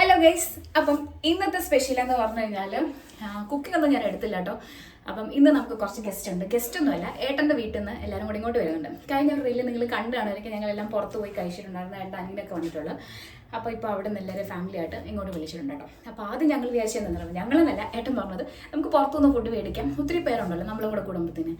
Hello guys അപ്പം ഇന്നത്തെ special എന്ന് പറഞ്ഞു കഴിഞ്ഞാൽ കുക്കിംഗ് ഒന്നും ഞാൻ എടുത്തില്ല കേട്ടോ. അപ്പം ഇന്ന് നമുക്ക് കുറച്ച് ഗസ്റ്റ് ഉണ്ട്. ഗസ്റ്റ് ഒന്നുമല്ല ഏട്ടന്റെ വീട്ടിൽ നിന്ന് എല്ലാവരും കൂടി ഇങ്ങോട്ട് വരുന്നുണ്ട്. കഴിഞ്ഞ ഒരു റീൽ നിങ്ങൾ കണ്ടു കാണുമായിരിക്കും ഞങ്ങളെല്ലാം പുറത്ത് പോയി കഴിച്ചിട്ടുണ്ടായിരുന്നു ഏട്ടൻ അങ്ങനെയൊക്കെ വന്നിട്ടുള്ളൂ. അപ്പോൾ ഇപ്പോൾ അവിടെ നിന്ന് എല്ലാവരും ഫാമിലി ആയിട്ട് ഇങ്ങോട്ട് വിളിച്ചിട്ടുണ്ട് കേട്ടോ. അപ്പോൾ ആദ്യം ഞങ്ങൾ വിചാരിച്ചതെന്നു ഞങ്ങളെന്നല്ല ഏട്ടൻ പറഞ്ഞത് നമുക്ക് പുറത്തുനിന്ന് ഫുഡ് മേടിക്കാം. ഒത്തിരി പേരുണ്ടല്ലോ നമ്മളെ കൂടെ കുടുംബത്തിന്.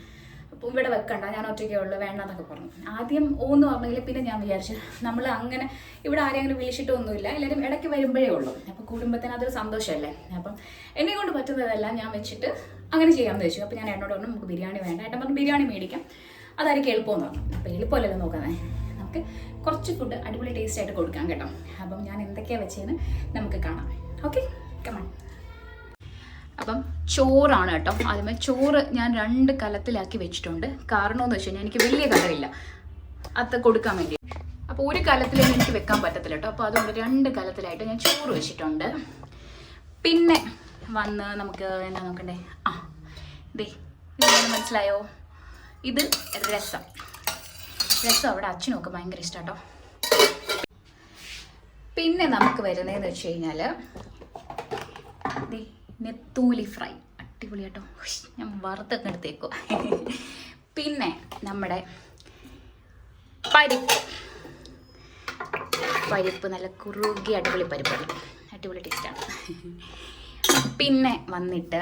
ഇവിടെ വെക്കണ്ട ഞാൻ ഒറ്റയ്ക്കേ ഉള്ളൂ വേണ്ട എന്നൊക്കെ പറഞ്ഞു. ആദ്യം ഓന്ന് പറഞ്ഞെങ്കിൽ പിന്നെ ഞാൻ വിചാരിച്ചു നമ്മൾ അങ്ങനെ ഇവിടെ ആരെങ്കിലും വിളിച്ചിട്ടൊന്നുമില്ല എല്ലാവരും ഇടയ്ക്ക് വരുമ്പോഴേ ഉള്ളൂ. അപ്പോൾ കുടുംബത്തിന് അതൊരു സന്തോഷമല്ലേ? അപ്പം എന്നെ കൊണ്ട് പറ്റുന്നതെല്ലാം ഞാൻ വെച്ചിട്ട് അങ്ങനെ ചെയ്യാമെന്ന് വെച്ചു. അപ്പോൾ ഞാൻ എന്നോട് പറഞ്ഞു നമുക്ക് ബിരിയാണി വേണ്ട. ഏട്ടൻ പറഞ്ഞു ബിരിയാണി മേടിക്കാം. അതായിരിക്കും എളുപ്പമെന്ന് പറഞ്ഞു. അപ്പോൾ എളുപ്പമല്ലല്ലോ നോക്കാനേ നമുക്ക് കുറച്ച് ഫുഡ് അടിപൊളി ടേസ്റ്റ് ആയിട്ട് കൊടുക്കാം കേട്ടോ. അപ്പം ഞാൻ എന്തൊക്കെയാണ് വെച്ചതെന്ന് നമുക്ക് കാണാം. ഓക്കെ കമാൺ അപ്പം ചോറാണ് കേട്ടോ. ആദ്യമേ ചോറ് ഞാൻ രണ്ട് കലത്തിലാക്കി വെച്ചിട്ടുണ്ട്. കാരണം എന്ന് വെച്ച് കഴിഞ്ഞാൽ എനിക്ക് വലിയ കലമില്ല. അത് കൊടുക്കാൻ വേണ്ടി. അപ്പോൾ ഒരു കലത്തിലേക്ക് എനിക്ക് വെക്കാൻ പറ്റത്തില്ല കേട്ടോ. അപ്പോൾ അതുകൊണ്ട് രണ്ട് കലത്തിലായിട്ട് ഞാൻ ചോറ് വെച്ചിട്ടുണ്ട്. പിന്നെ വന്ന് നമുക്ക് എന്താ നോക്കണ്ടേ? ആ ദേ മനസ്സിലായോ? ഇത് രസം. രസം അവിടെ അച്ഛനൊക്കെ ഭയങ്കര ഇഷ്ടം കേട്ടോ. പിന്നെ നമുക്ക് വരുന്നതെന്ന് വെച്ച് കഴിഞ്ഞാൽ ദേ നെത്തൂലി ഫ്രൈ. അടിപൊളി കേട്ടോ. ഞാൻ വറുത്തൊക്കെ എടുത്തേക്കോ പിന്നെ നമ്മുടെ പരിപ്പ്. പരിപ്പ് നല്ല കുറുകി അടിപൊളി പരിപ്പാണ് അടിപൊളി ടേസ്റ്റാണ് പിന്നെ വന്നിട്ട്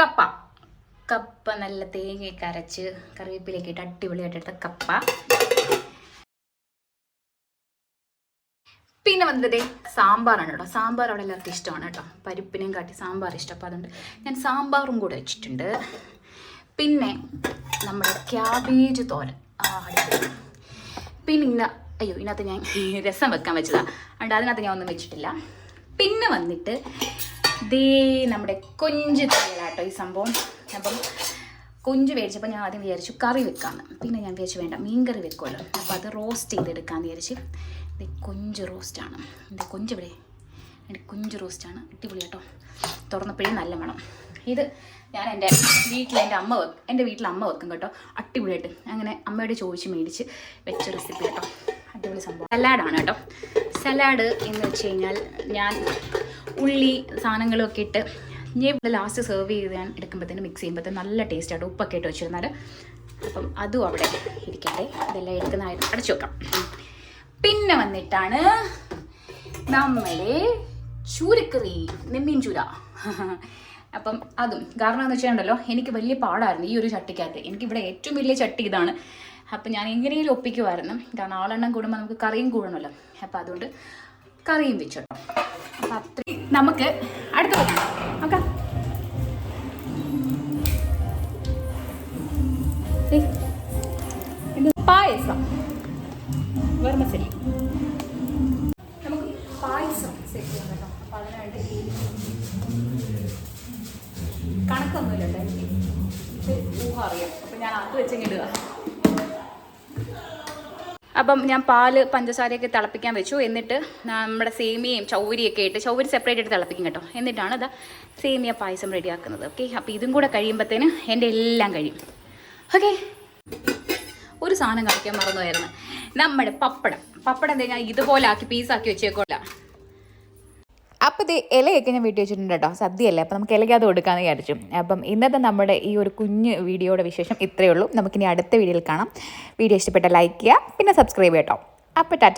കപ്പ. കപ്പ നല്ല തേങ്ങയൊക്കെ അരച്ച് കറിവേപ്പിലേക്ക് ഇട്ട് അടിപൊളിയായിട്ട് കപ്പ. പിന്നെ വന്നത് സാമ്പാറാണ് കേട്ടോ. സാമ്പാർ അവിടെ എല്ലാവർക്കും ഇഷ്ടമാണ് കേട്ടോ. പരിപ്പിനെയും കാട്ടി സാമ്പാർ ഇഷ്ടം. അതുകൊണ്ട് ഞാൻ സാമ്പാറും കൂടെ വെച്ചിട്ടുണ്ട്. പിന്നെ നമ്മുടെ ക്യാബേജ് തോരൻ. പിന്നെ ഇന്ന അയ്യോ ഇതിനകത്ത് ഞാൻ രസം വെക്കാൻ വെച്ചതാണ് അതുകൊണ്ട് അതിനകത്ത് ഞാൻ ഒന്നും വെച്ചിട്ടില്ല. പിന്നെ വന്നിട്ട് ദേ നമ്മുടെ കൊഞ്ച് തയ്യലാട്ടോ ഈ സംഭവം. അപ്പം കൊഞ്ച് മേടിച്ചപ്പോൾ ഞാൻ ആദ്യം വിചാരിച്ചു കറി വെക്കാമെന്ന് പിന്നെ ഞാൻ വിചാരിച്ചു വേണ്ട മീൻ കറി വെക്കുമല്ലോ. അപ്പോൾ അത് റോസ്റ്റ് ചെയ്തെടുക്കാമെന്ന് വിചാരിച്ച് ഇത് കൊഞ്ച് റോസ്റ്റാണ്. ഇത് കൊഞ്ച് ഇവിടെ. എന്റെ കൊഞ്ച് റോസ്റ്റാണ്. അടിപൊളി കേട്ടോ. തുറന്നപ്പോഴേ നല്ല മണം. ഇത് ഞാൻ എന്റെ വീട്ടിൽ എന്റെ അമ്മ വെക്കും എന്റെ വീട്ടിൽ അമ്മ വെക്കും കേട്ടോ. അടിപൊളിയായിട്ട്. അങ്ങനെ അമ്മയോട് ചോദിച്ച് മേടിച്ച് വെച്ച റെസിപ്പി കേട്ടോ. അടിപൊളി സംഭവം. സലാഡാണ് കേട്ടോ. സലാഡ് എന്ന് വെച്ച് കഴിഞ്ഞാൽ ഞാൻ ഉള്ളി സാധനങ്ങളൊക്കെ ഇട്ട് ഞാൻ ലാസ്റ്റ് സെർവ് ചെയ്ത് ഞാൻ എടുക്കുമ്പോഴത്തേന് മിക്സ് ചെയ്യുമ്പോഴത്തേന് നല്ല ടേസ്റ്റ് ആയിട്ട് ഉപ്പൊക്കെ ഇട്ട് വെച്ചിരുന്നാൽ അപ്പം അതും അവിടെ ഇരിക്കട്ടെ. ഇതെല്ലാം എടുക്കുന്നതായിട്ട് അടച്ചു വെക്കാം. പിന്നെ വന്നിട്ടാണ് നമ്മളെ ചൂരക്കറി നെമ്മീൻ ചൂര. അപ്പം അതും. കാരണം എന്ന് വെച്ചിട്ടുണ്ടല്ലോ എനിക്ക് വലിയ പാടായിരുന്നു ഈ ഒരു ചട്ടിക്കകത്ത്. എനിക്കിവിടെ ഏറ്റവും വലിയ ചട്ടി ഇതാണ്. അപ്പം ഞാൻ എങ്ങനെയെങ്കിലും ഒപ്പിക്കുമായിരുന്നു. കാരണം ആളെണ്ണം കൂടുമ്പോൾ നമുക്ക് കറിയും കൂടണമല്ലോ. അപ്പം അതുകൊണ്ട് കറിയും വെച്ചോട്ടോ. അപ്പം അത്രയും. നമുക്ക് അടുത്ത നോക്കാം. അപ്പം ഞാൻ അത് ഞാൻ പാൽ പഞ്ചസാരയൊക്കെ തിളപ്പിക്കാൻ വെച്ചു. എന്നിട്ട് നമ്മുടെ സേമിയയും ചൗരിയൊക്കെ ഇട്ട് ചൗരി സെപ്പറേറ്റ് ആയിട്ട് തിളപ്പിക്കും കേട്ടോ. എന്നിട്ടാണ് ഇതാ സേമിയ പായസം റെഡിയാക്കുന്നത് ഓക്കെ അപ്പോൾ ഇതും കൂടെ കഴിയുമ്പോഴത്തേന് എന്റെ എല്ലാം കഴിയും. ഓക്കെ ഒരു സാധനം കാണിക്കാൻ മറന്നുമായിരുന്നു നമ്മുടെ പപ്പടം. പപ്പടം എന്താ ഞാൻ ഇതുപോലെ ആക്കി പീസാക്കി വെച്ചേക്കോല അപ്പോൾ ഇത് ഇലയൊക്കെ ഞാൻ വീട്ടിൽ വെച്ചിട്ടുണ്ട് കേട്ടോ. സദ്യയല്ലേ. അപ്പോൾ നമുക്ക് ഇലയ്ക്കകത്ത് കൊടുക്കാമെന്ന് വിചാരിച്ചു. അപ്പം ഇന്നത്തെ നമ്മുടെ ഈ ഒരു കുഞ്ഞ് വീഡിയോയുടെ വിശേഷം ഇത്രയേ ഉള്ളൂ. നമുക്കിനി അടുത്ത വീഡിയോയിൽ കാണാം. വീഡിയോ ഇഷ്ടപ്പെട്ട ലൈക്ക് ചെയ്യുക. പിന്നെ സബ്സ്ക്രൈബ് ചെയ്യട്ടോ അപ്പോൾ ടാറ്റ